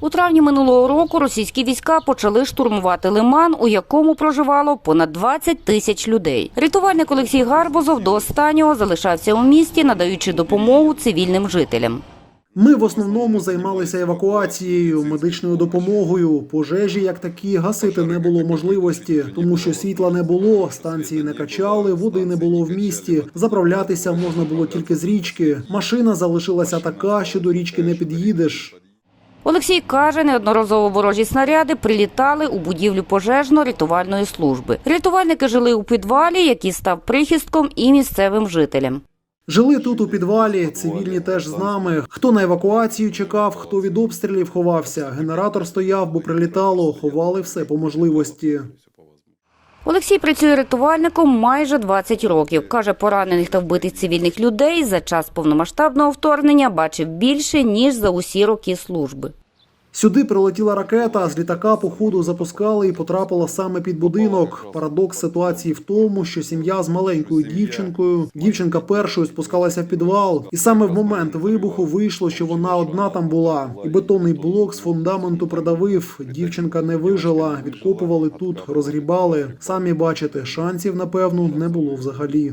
У травні минулого року російські війська почали штурмувати лиман, у якому проживало понад 20 тисяч людей. Рятувальник Олексій Гарбузов до останнього залишався у місті, надаючи допомогу цивільним жителям. Ми в основному займалися евакуацією, медичною допомогою. Пожежі як такі гасити не було можливості, тому що світла не було, станції не качали, води не було в місті. Заправлятися можна було тільки з річки. Машина залишилася така, що до річки не під'їдеш. Олексій каже, неодноразово ворожі снаряди прилітали у будівлю пожежно-рятувальної служби. Рятувальники жили у підвалі, який став прихистком і місцевим жителям. Жили тут у підвалі, цивільні теж з нами. Хто на евакуацію чекав, хто від обстрілів ховався. Генератор стояв, бо прилітало, ховали все по можливості. Олексій працює рятувальником майже 20 років. Каже, поранених та вбитих цивільних людей за час повномасштабного вторгнення бачив більше, ніж за усі роки служби. Сюди прилетіла ракета, з літака по ходу запускали і потрапила саме під будинок. Парадокс ситуації в тому, що сім'я з маленькою дівчинкою. Дівчинка першою спускалася в підвал, і саме в момент вибуху вийшло, що вона одна там була. І бетонний блок з фундаменту придавив. Дівчинка не вижила. Відкопували тут, розгрібали. Самі бачите, шансів напевно не було взагалі.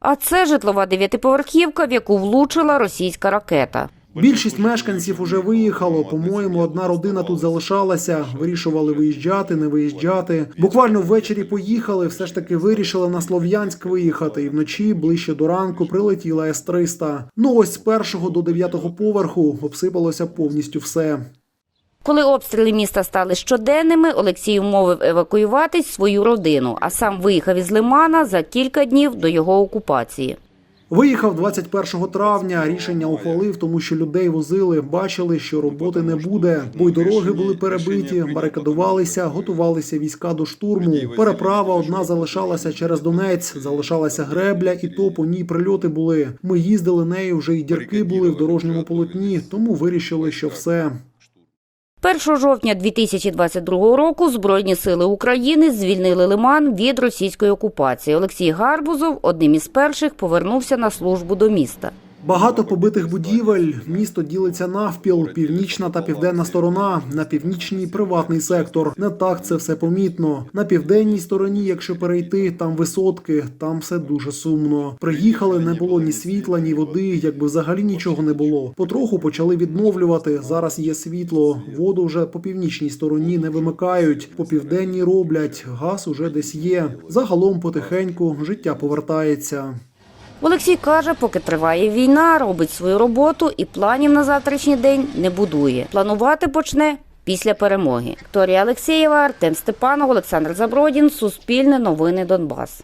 А це житлова дев'ятиповерхівка, в яку влучила російська ракета. Більшість мешканців уже виїхало. По-моєму, одна родина тут залишалася. Вирішували виїжджати, не виїжджати. Буквально ввечері поїхали. Все ж таки вирішили на Слов'янськ виїхати. І вночі ближче до ранку прилетіла С-300. Ну ось з першого до дев'ятого поверху обсипалося повністю все. Коли обстріли міста стали щоденними, Олексій умовив евакуюватись свою родину, а сам виїхав із Лимана за кілька днів до його окупації. Виїхав 21 травня. Рішення ухвалив, тому що людей возили, бачили, що роботи не буде, бо й дороги були перебиті, барикадувалися, готувалися війська до штурму. Переправа одна залишалася через Донець, залишалася гребля, і то по ній прильоти були. Ми їздили нею, вже й дірки були в дорожньому полотні, тому вирішили, що все. 1 жовтня 2022 року Збройні сили України звільнили Лиман від російської окупації. Олексій Гарбузов одним із перших повернувся на службу до міста. Багато побитих будівель. Місто ділиться навпіл, північна та південна сторона. На північній приватний сектор. Не так це все помітно. На південній стороні, якщо перейти, там висотки, там все дуже сумно. Приїхали, не було ні світла, ні води, якби взагалі нічого не було. Потроху почали відновлювати. Зараз є світло. Воду вже по північній стороні не вимикають. По південній роблять. Газ уже десь є. Загалом потихеньку життя повертається. Олексій каже, поки триває війна, робить свою роботу і планів на завтрашній день не будує. Планувати почне після перемоги. Вікторія Алексєєва, Артем Степанов, Олександр Забродін, Суспільне новини Донбас.